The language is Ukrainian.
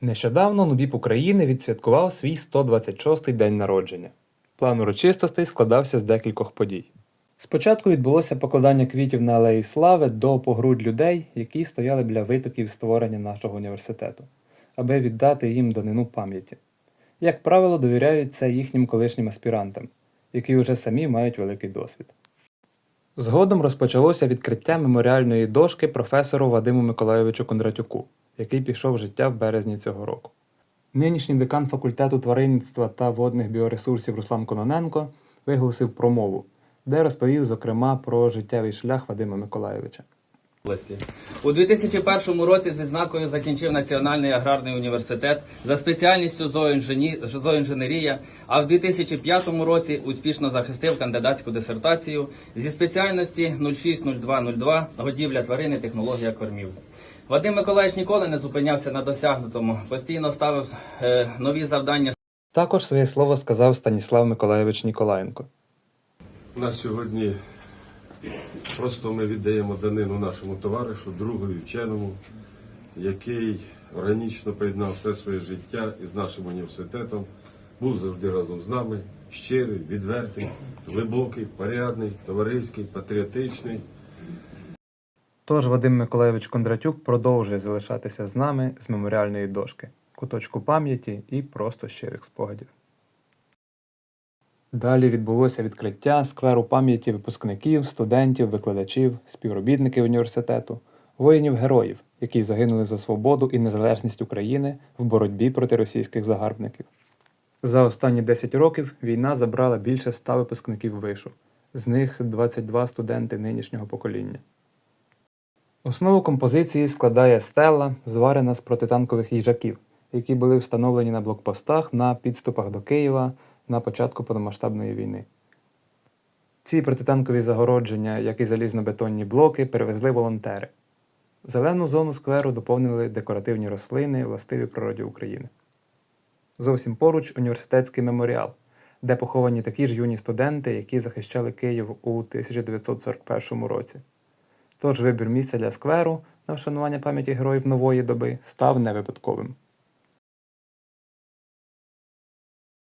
Нещодавно Нубіп України відсвяткував свій 126-й день народження. План урочистостей складався з декількох подій. Спочатку відбулося покладання квітів на алеї слави до погрудь людей, які стояли біля витоків створення нашого університету, аби віддати їм данину пам'яті. Як правило, довіряють це їхнім колишнім аспірантам, які вже самі мають великий досвід. Згодом розпочалося відкриття меморіальної дошки професору Вадиму Миколайовичу Кондратюку, який пішов в життя в березні цього року. Нинішній декан факультету тваринництва та водних біоресурсів Руслан Кононенко виголосив промову, де розповів, зокрема, про життєвий шлях Вадима Миколайовича. У 2001 році з відзнакою закінчив Національний аграрний університет за спеціальністю зооінженерія, а в 2005 році успішно захистив кандидатську дисертацію зі спеціальності 060202 годівля тварини, технологія кормів. Вадим Миколаївич ніколи не зупинявся на досягнутому, постійно ставив е, нові завдання Також своє слово сказав Станіслав Миколайович Ніколаєнко. У нас сьогодні просто ми віддаємо данину нашому товаришу, другові, вченому, який органічно поєднав все своє життя із нашим університетом, був завжди разом з нами, щирий, відвертий, глибокий, порядний, товариський, патріотичний. Тож Вадим Миколайович Кондратюк продовжує залишатися з нами з меморіальної дошки, куточку пам'яті і просто щирих спогадів. Далі відбулося відкриття скверу пам'яті випускників, студентів, викладачів, співробітників університету, воїнів-героїв, які загинули за свободу і незалежність України в боротьбі проти російських загарбників. За останні 10 років війна забрала більше ста випускників вишу, з них 22 студенти нинішнього покоління. Основу композиції складає стела, зварена з протитанкових їжаків, які були встановлені на блокпостах на підступах до Києва на початку повномасштабної війни. Ці протитанкові загородження, як і залізнобетонні блоки, перевезли волонтери. Зелену зону скверу доповнили декоративні рослини, властиві природі України. Зовсім поруч університетський меморіал, де поховані такі ж юні студенти, які захищали Київ у 1941 році. Тож вибір місця для скверу на вшанування пам'яті героїв нової доби став не випадковим.